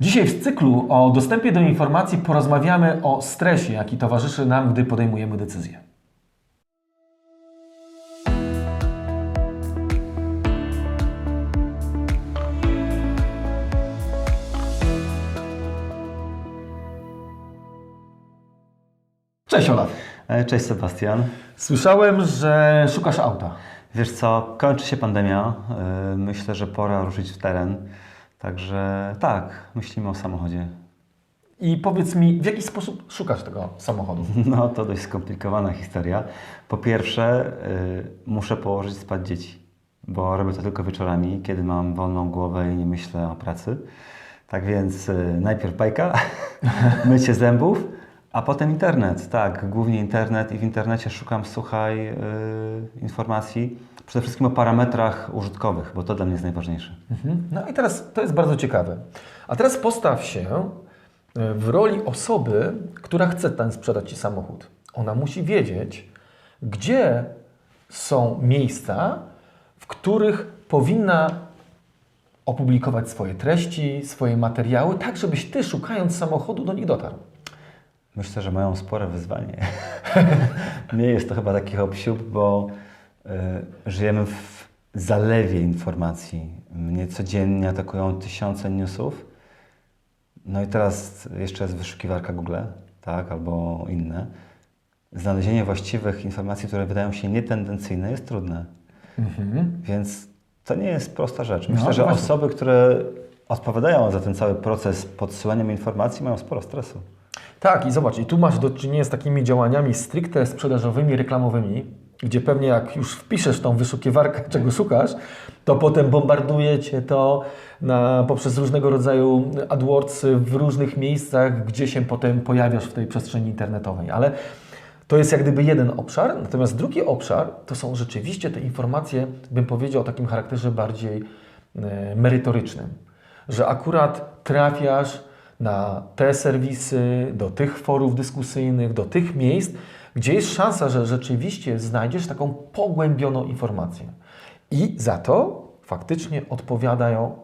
Dzisiaj w cyklu o dostępie do informacji porozmawiamy o stresie, jaki towarzyszy nam, gdy podejmujemy decyzje. Cześć Olaf. E, Cześć Sebastian. Słyszałem, że szukasz auta. Wiesz co, kończy się pandemia. E, Myślę, że pora ruszyć w teren. Także tak, myślimy o samochodzie. I powiedz mi, w jaki sposób szukasz tego samochodu? No to dość skomplikowana historia. Po pierwsze, y, muszę położyć spać dzieci, bo robię to tylko wieczorami, kiedy mam wolną głowę i nie myślę o pracy. Tak więc y, najpierw bajka, mycie zębów, a potem internet. Tak, głównie internet i w internecie szukam, słuchaj, y, informacji przede wszystkim o parametrach użytkowych, bo to dla mnie jest najważniejsze. Mhm. No i teraz to jest bardzo ciekawe. A teraz postaw się e, w roli osoby, która chce ten sprzedać Ci samochód. Ona musi wiedzieć, gdzie są miejsca, w których powinna opublikować swoje treści, swoje materiały, tak żebyś Ty, szukając samochodu, do nich dotarł. Myślę, że mają spore wyzwanie. Nie jest to chyba taki hop bo żyjemy w zalewie informacji. Mnie codziennie atakują tysiące newsów. No i teraz jeszcze jest wyszukiwarka Google, tak, albo inne. Znalezienie właściwych informacji, które wydają się nietendencyjne, jest trudne. Więc to nie jest prosta rzecz. Myślę, No, że właśnie. osoby, które odpowiadają za ten cały proces podsyłania mi informacji, mają sporo stresu. Tak, i zobacz, i tu masz do czynienia z takimi działaniami stricte sprzedażowymi, reklamowymi, gdzie pewnie jak już wpiszesz tą wyszukiwarkę, czego szukasz, to potem bombarduje cię to na, poprzez różnego rodzaju AdWordsy w różnych miejscach, gdzie się potem pojawiasz w tej przestrzeni internetowej. Ale to jest jak gdyby jeden obszar, natomiast drugi obszar to są rzeczywiście te informacje, bym powiedział o takim charakterze bardziej e, merytorycznym, że akurat trafiasz na te serwisy, do tych forów dyskusyjnych, do tych miejsc, gdzie jest szansa, że rzeczywiście znajdziesz taką pogłębioną informację. I za to faktycznie odpowiadają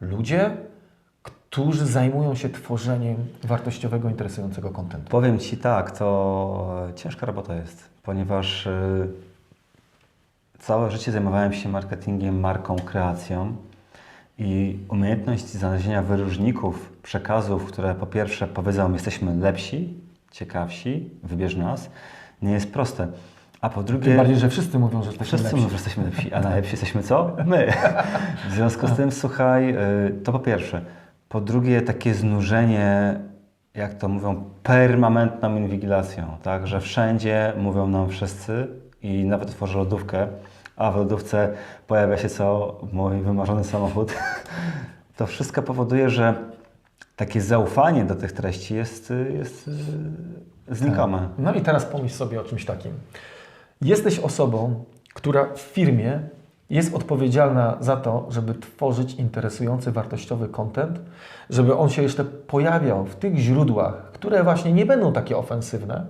ludzie, którzy zajmują się tworzeniem wartościowego, interesującego kontentu. Powiem Ci tak, to ciężka robota jest, ponieważ y, całe życie zajmowałem się marketingiem, marką, kreacją i umiejętność znalezienia wyróżników, przekazów, które po pierwsze powiedzą, jesteśmy lepsi, ciekawsi, wybierz nas, nie jest proste. A po drugie... Tym bardziej, że wszyscy mówią, że jesteśmy Wszyscy lepsi. mówią, że jesteśmy lepsi, a najlepsi jesteśmy co? My. W związku z tym, słuchaj, y, to po pierwsze. Po drugie, takie znużenie, jak to mówią, permanentną inwigilacją, tak? Że wszędzie mówią nam wszyscy i nawet otworzę lodówkę, a w lodówce pojawia się co? Mój wymarzony samochód. To wszystko powoduje, że takie zaufanie do tych treści jest, y, jest y, znikome. No i teraz pomyśl sobie o czymś takim. Jesteś osobą, która w firmie jest odpowiedzialna za to, żeby tworzyć interesujący, wartościowy content, żeby on się jeszcze pojawiał w tych źródłach, które właśnie nie będą takie ofensywne,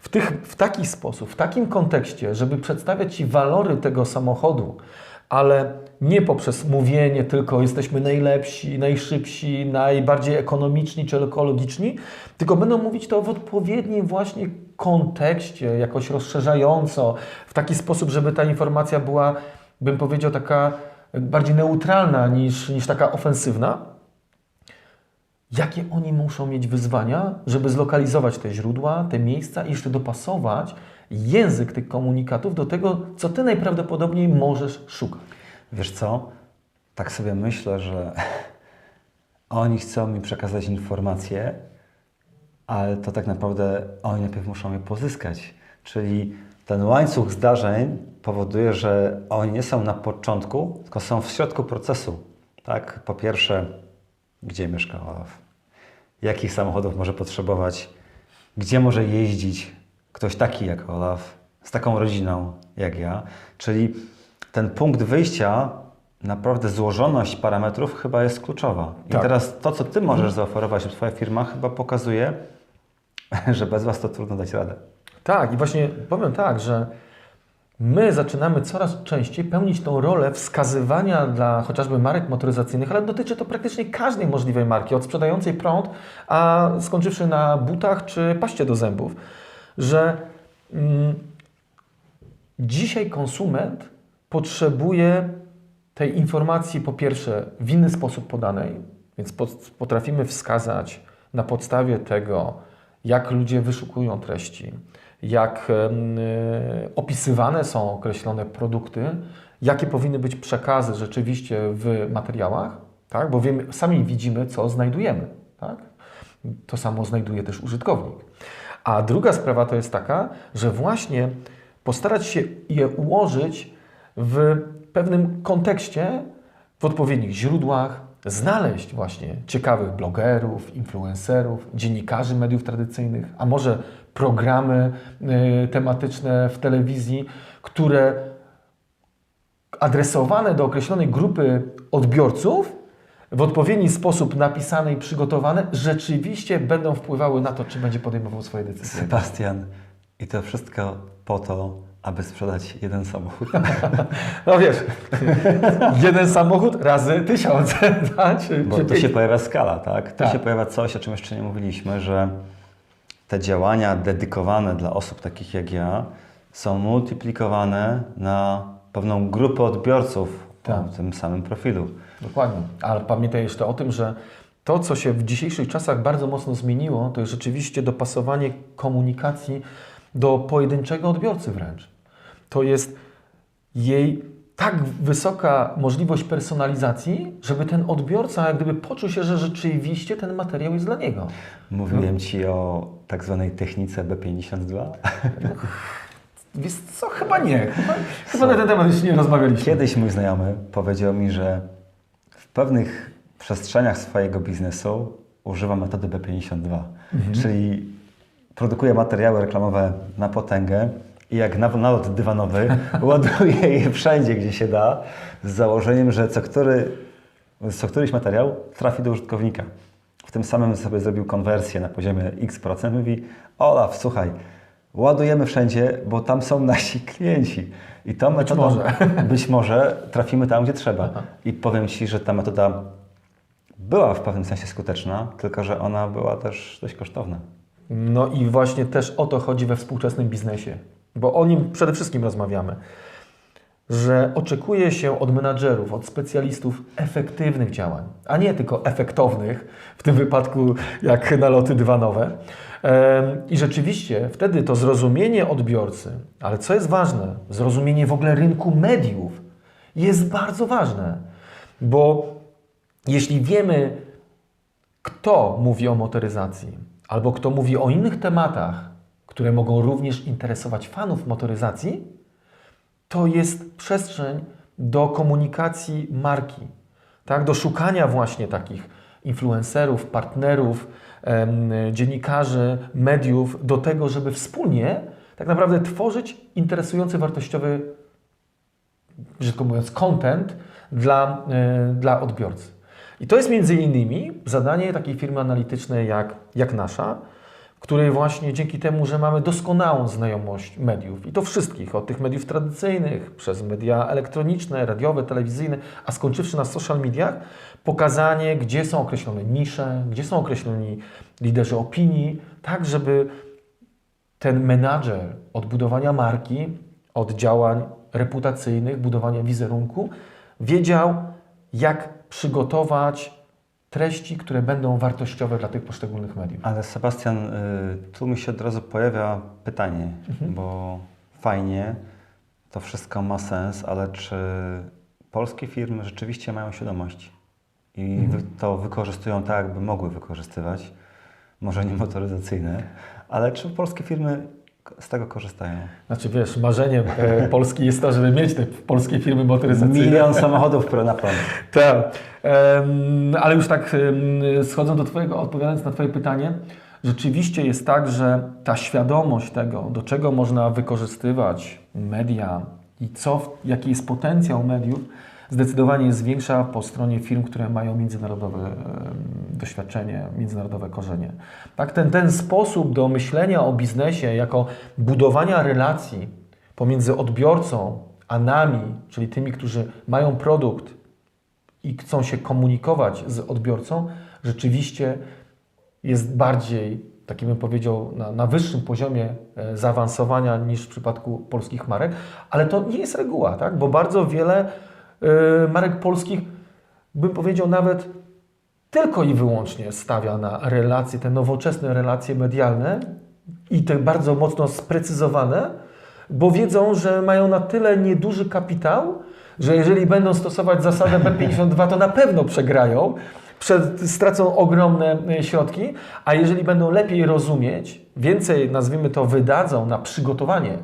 w, tych, w taki sposób, w takim kontekście, żeby przedstawiać Ci walory tego samochodu, ale nie poprzez mówienie tylko jesteśmy najlepsi, najszybsi, najbardziej ekonomiczni czy ekologiczni, tylko będą mówić to w odpowiednim właśnie kontekście, jakoś rozszerzająco, w taki sposób, żeby ta informacja była, bym powiedział, taka bardziej neutralna niż, niż taka ofensywna. Jakie oni muszą mieć wyzwania, żeby zlokalizować te źródła, te miejsca i jeszcze dopasować język tych komunikatów do tego, co ty najprawdopodobniej możesz szukać. Wiesz co? Tak sobie myślę, że oni chcą mi przekazać informacje, ale to tak naprawdę oni najpierw muszą je pozyskać. Czyli ten łańcuch zdarzeń powoduje, że oni nie są na początku, tylko są w środku procesu. Tak? Po pierwsze, gdzie mieszka Olaf? Jakich samochodów może potrzebować? Gdzie może jeździć ktoś taki jak Olaf, z taką rodziną jak ja? Czyli ten punkt wyjścia, naprawdę złożoność parametrów chyba jest kluczowa. I Tak. teraz to, co Ty możesz zaoferować, lub Twoja firma, chyba pokazuje, że bez Was to trudno dać radę. Tak, i właśnie powiem tak, że my zaczynamy coraz częściej pełnić tą rolę wskazywania dla chociażby marek motoryzacyjnych, ale dotyczy to praktycznie każdej możliwej marki, od sprzedającej prąd, a skończywszy na butach czy paście do zębów, że mm, dzisiaj konsument potrzebuje tej informacji po pierwsze w inny sposób podanej, więc pot- potrafimy wskazać na podstawie tego, jak ludzie wyszukują treści, jak y, opisywane są określone produkty, jakie powinny być przekazy rzeczywiście w materiałach, tak? bo wiemy, sami widzimy, co znajdujemy. Tak? To samo znajduje też użytkownik. A druga sprawa to jest taka, że właśnie postarać się je ułożyć w pewnym kontekście, w odpowiednich źródłach, znaleźć właśnie ciekawych blogerów, influencerów, dziennikarzy mediów tradycyjnych, a może programy y, tematyczne w telewizji, które adresowane do określonej grupy odbiorców, w odpowiedni sposób napisane i przygotowane, rzeczywiście będą wpływały na to, czy będzie podejmował swoje decyzje. Sebastian, i to wszystko po to, aby sprzedać jeden samochód. No wiesz, jeden samochód razy tysiąc, tak? czy, Bo czy tu się pojawia skala, tak? Tu Tak. się pojawia coś, o czym jeszcze nie mówiliśmy, że te działania dedykowane dla osób takich jak ja są multiplikowane na pewną grupę odbiorców Tak. o tym samym profilu. Dokładnie. Ale pamiętaj jeszcze o tym, że to, co się w dzisiejszych czasach bardzo mocno zmieniło, to jest rzeczywiście dopasowanie komunikacji do pojedynczego odbiorcy wręcz. To jest jej tak wysoka możliwość personalizacji, żeby ten odbiorca jak gdyby poczuł się, że rzeczywiście ten materiał jest dla niego. Mówiłem Ci o tak zwanej technice B52. Wiesz co? Chyba nie. Chyba, chyba na ten temat jeszcze nie rozmawialiśmy. Kiedyś mój znajomy powiedział mi, że w pewnych przestrzeniach swojego biznesu używa metody B52, czyli produkuje materiały reklamowe na potęgę i jak na- nalot dywanowy ładuje je wszędzie, gdzie się da, z założeniem, że co, który, co któryś materiał trafi do użytkownika. W tym samym sobie zrobił konwersję na poziomie x%. Mówi, Olaf, słuchaj, ładujemy wszędzie, bo tam są nasi klienci. I tą metodą może. być może trafimy tam, gdzie trzeba. I powiem Ci, że ta metoda była w pewnym sensie skuteczna, tylko że ona była też dość kosztowna. No i właśnie też o to chodzi we współczesnym biznesie, bo o nim przede wszystkim rozmawiamy, że oczekuje się od menadżerów, od specjalistów efektywnych działań, a nie tylko efektownych, w tym wypadku jak naloty dywanowe. I rzeczywiście wtedy to zrozumienie odbiorcy, ale co jest ważne, zrozumienie w ogóle rynku mediów jest bardzo ważne, bo jeśli wiemy, kto mówi o motoryzacji, albo kto mówi o innych tematach, które mogą również interesować fanów motoryzacji, to jest przestrzeń do komunikacji marki, tak? do szukania właśnie takich influencerów, partnerów, dziennikarzy, mediów, do tego, żeby wspólnie tak naprawdę tworzyć interesujący, wartościowy, brzydko mówiąc, content dla, e, dla odbiorcy. I to jest między innymi zadanie takiej firmy analitycznej jak, jak nasza, której właśnie dzięki temu, że mamy doskonałą znajomość mediów i to wszystkich, od tych mediów tradycyjnych, przez media elektroniczne, radiowe, telewizyjne, a skończywszy na social mediach, pokazanie, gdzie są określone nisze, gdzie są określeni liderzy opinii, tak żeby ten menadżer od budowania marki, od działań reputacyjnych, budowania wizerunku, wiedział, jak przygotować treści, które będą wartościowe dla tych poszczególnych mediów. Ale Sebastian, y, tu mi się od razu pojawia pytanie, bo fajnie, to wszystko ma sens, ale czy polskie firmy rzeczywiście mają świadomość i wy, to wykorzystują tak, jakby mogły wykorzystywać, może nie motoryzacyjne, ale czy polskie firmy z tego korzystają? Znaczy wiesz, marzeniem e, Polski jest to, żeby mieć te polskie firmy motoryzacyjne. Milion samochodów pro na prąd. Tak. Ale już tak schodząc do Twojego, odpowiadając na Twoje pytanie, rzeczywiście jest tak, że ta świadomość tego, do czego można wykorzystywać media i co, jaki jest potencjał mediów, zdecydowanie jest większa po stronie firm, które mają międzynarodowe doświadczenie, międzynarodowe korzenie. Tak, ten, ten sposób do myślenia o biznesie jako budowania relacji pomiędzy odbiorcą a nami, czyli tymi, którzy mają produkt i chcą się komunikować z odbiorcą, rzeczywiście jest bardziej, taki bym powiedział, na, na wyższym poziomie e, zaawansowania niż w przypadku polskich marek, ale to nie jest reguła, tak? bo bardzo wiele marek polskich, bym powiedział nawet tylko i wyłącznie stawia na relacje, te nowoczesne relacje medialne i te bardzo mocno sprecyzowane, bo wiedzą, że mają na tyle nieduży kapitał, że jeżeli będą stosować zasadę B52, to na pewno przegrają, przed, stracą ogromne e, środki, a jeżeli będą lepiej rozumieć, więcej, nazwijmy to, wydadzą na przygotowanie e,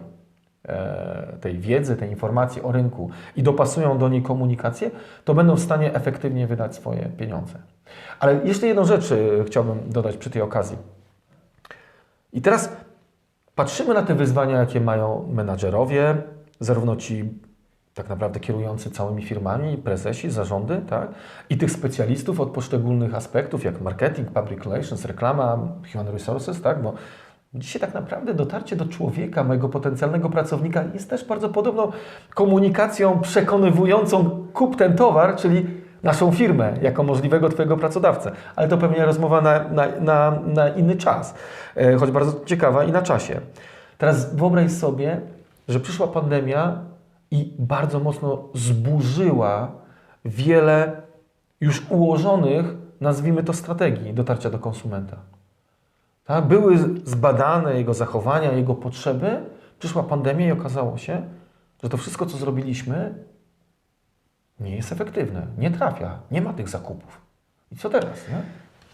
tej wiedzy, tej informacji o rynku i dopasują do niej komunikację, to będą w stanie efektywnie wydać swoje pieniądze. Ale jeszcze jedną rzecz e, chciałbym dodać przy tej okazji. I teraz patrzymy na te wyzwania, jakie mają menadżerowie, zarówno ci tak naprawdę kierujący całymi firmami, prezesi, zarządy, tak? i tych specjalistów od poszczególnych aspektów, jak marketing, public relations, reklama, human resources, tak? bo dzisiaj tak naprawdę dotarcie do człowieka, mojego potencjalnego pracownika jest też bardzo podobną komunikacją przekonywującą kup ten towar, czyli naszą firmę jako możliwego Twojego pracodawcę. Ale to pewnie rozmowa na, na, na, na inny czas, e, choć bardzo ciekawa i na czasie. Teraz wyobraź sobie, że przyszła pandemia i bardzo mocno zburzyła wiele już ułożonych, nazwijmy to, strategii dotarcia do konsumenta. Tak? Były zbadane jego zachowania, jego potrzeby. Przyszła pandemia i okazało się, że to wszystko, co zrobiliśmy, nie jest efektywne, nie trafia, nie ma tych zakupów. I co teraz? Nie?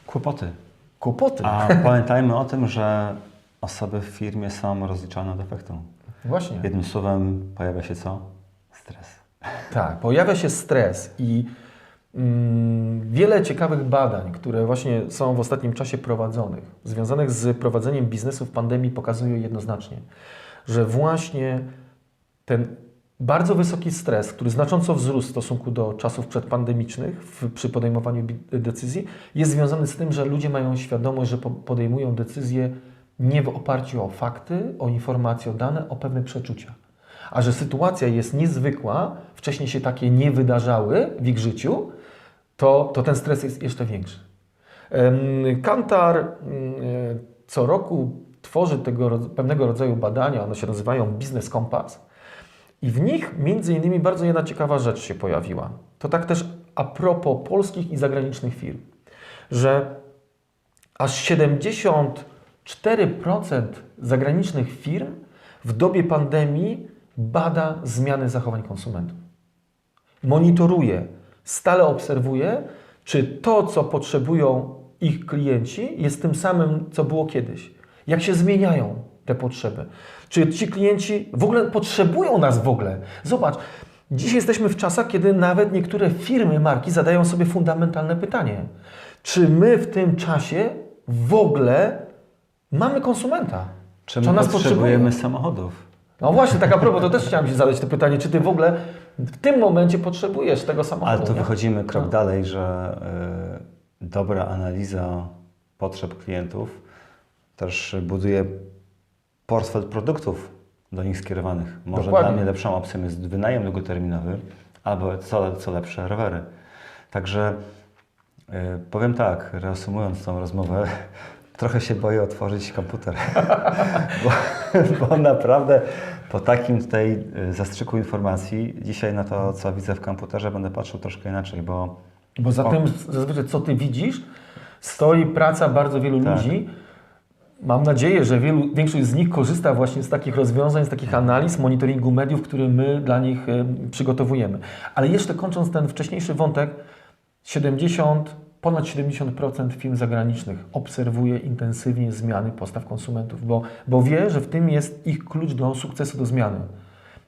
Kłopoty. Kłopoty. A pamiętajmy o tym, że osoby w firmie są rozliczane od efektu. Właśnie. Jednym słowem pojawia się co? Stres. Tak, pojawia się stres i wiele ciekawych badań, które właśnie są w ostatnim czasie prowadzonych, związanych z prowadzeniem biznesu w pandemii, pokazują jednoznacznie, że właśnie ten bardzo wysoki stres, który znacząco wzrósł w stosunku do czasów przedpandemicznych w, przy podejmowaniu decyzji, jest związany z tym, że ludzie mają świadomość, że po- podejmują decyzje nie w oparciu o fakty, o informacje, o dane, o pewne przeczucia. A że sytuacja jest niezwykła, wcześniej się takie nie wydarzały w ich życiu, to, to ten stres jest jeszcze większy. Kantar mm, e, co roku tworzy tego pewnego rodzaju badania, one się nazywają Business Compass. I w nich między innymi bardzo jedna ciekawa rzecz się pojawiła. To tak też a propos polskich i zagranicznych firm, że aż 74% zagranicznych firm w dobie pandemii bada zmiany zachowań konsumentów. Monitoruje, stale obserwuje, czy to, co potrzebują ich klienci, jest tym samym, co było kiedyś. Jak się zmieniają te potrzeby. Czy ci klienci w ogóle potrzebują nas w ogóle? Zobacz, dziś jesteśmy w czasach, kiedy nawet niektóre firmy, marki zadają sobie fundamentalne pytanie. Czy my w tym czasie w ogóle mamy konsumenta? Czy Czy my nas potrzebujemy potrzebuje? samochodów? No właśnie, tak a propos, to też chciałem Ci zadać to pytanie, czy Ty w ogóle w tym momencie potrzebujesz tego samochodu? Ale to nie? wychodzimy krok No. dalej, że y, dobra analiza potrzeb klientów też buduje portfel produktów do nich skierowanych. Może Dokładnie. dla mnie lepszą opcją jest wynajem długoterminowy albo co, co lepsze rowery. Także y, powiem tak, reasumując tą rozmowę, trochę się boję otworzyć komputer, bo, bo naprawdę po takim tutaj y, zastrzyku informacji dzisiaj na to, co widzę w komputerze, będę patrzył troszkę inaczej, bo Bo za O. tym zazwyczaj, co Ty widzisz, stoi praca bardzo wielu Tak. ludzi. Mam nadzieję, że wielu, większość z nich korzysta właśnie z takich rozwiązań, z takich analiz, monitoringu mediów, które my dla nich e, przygotowujemy. Ale jeszcze kończąc ten wcześniejszy wątek, 70, ponad 70% firm zagranicznych obserwuje intensywnie zmiany postaw konsumentów, bo, bo wie, że w tym jest ich klucz do sukcesu, do zmiany.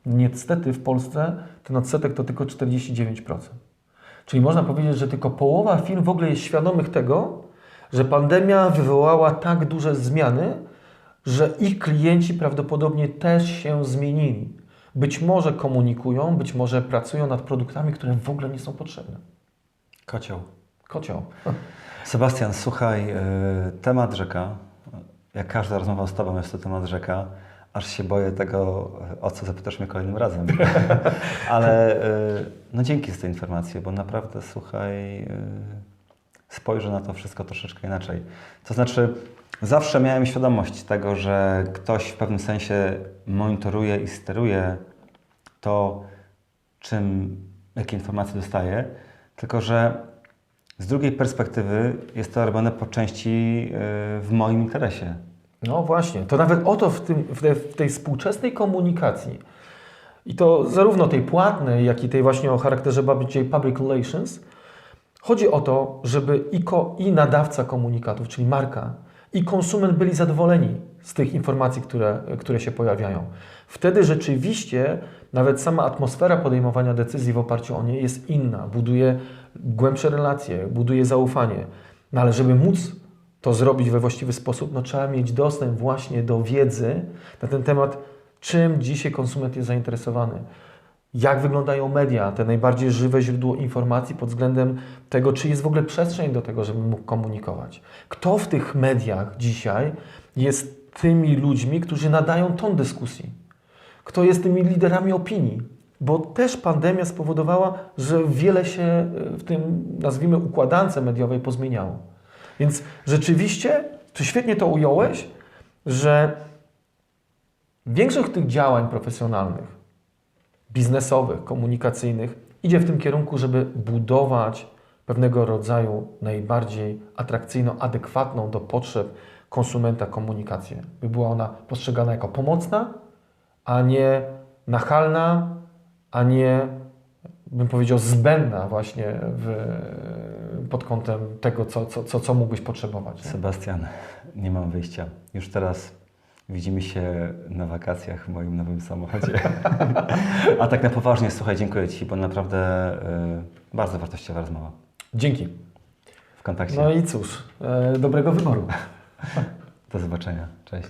Niestety w Polsce ten odsetek to tylko 49%. Czyli można powiedzieć, że tylko połowa firm w ogóle jest świadomych tego, że pandemia wywołała tak duże zmiany, że ich klienci prawdopodobnie też się zmienili. Być może komunikują, być może pracują nad produktami, które w ogóle nie są potrzebne. kocioł. Kocioł. Sebastian, słuchaj, y, temat rzeka, jak każda rozmowa z Tobą jest to temat rzeka, aż się boję tego, o co zapytasz mnie kolejnym razem. Ale y, no dzięki za te informacje, bo naprawdę, słuchaj, y, spojrzę na to wszystko troszeczkę inaczej. To znaczy, zawsze miałem świadomość tego, że ktoś w pewnym sensie monitoruje i steruje to, czym, jakie informacje dostaje, tylko że z drugiej perspektywy jest to robione po części y, w moim interesie. No właśnie, to nawet o to w, tym, w, tej, w tej współczesnej komunikacji i to zarówno tej płatnej, jak i tej właśnie o charakterze bardziej public relations, chodzi o to, żeby i, ko, i nadawca komunikatów, czyli marka, i konsument byli zadowoleni z tych informacji, które, które się pojawiają. Wtedy rzeczywiście nawet sama atmosfera podejmowania decyzji w oparciu o nie jest inna, buduje głębsze relacje, buduje zaufanie. No ale żeby móc to zrobić we właściwy sposób, no trzeba mieć dostęp właśnie do wiedzy na ten temat, czym dzisiaj konsument jest zainteresowany. Jak wyglądają media, te najbardziej żywe źródło informacji pod względem tego, czy jest w ogóle przestrzeń do tego, żeby mógł komunikować. Kto w tych mediach dzisiaj jest tymi ludźmi, którzy nadają ton dyskusji? Kto jest tymi liderami opinii? Bo też pandemia spowodowała, że wiele się e, w tym, nazwijmy, układance mediowej pozmieniało. Więc rzeczywiście, ty świetnie to ująłeś, że większość tych działań profesjonalnych, biznesowych, komunikacyjnych idzie w tym kierunku, żeby budować pewnego rodzaju najbardziej atrakcyjną, adekwatną do potrzeb konsumenta komunikację. By była ona postrzegana jako pomocna, a nie nachalna, a nie, bym powiedział, zbędna właśnie w, pod kątem tego, co, co, co, co mógłbyś potrzebować. Nie? Sebastian, nie mam wyjścia. Już teraz widzimy się na wakacjach w moim nowym samochodzie. A tak na poważnie, słuchaj, dziękuję Ci, bo naprawdę y, bardzo wartościowa rozmowa Dzięki. w kontakcie. No i cóż, e, dobrego wyboru. Do zobaczenia. Cześć.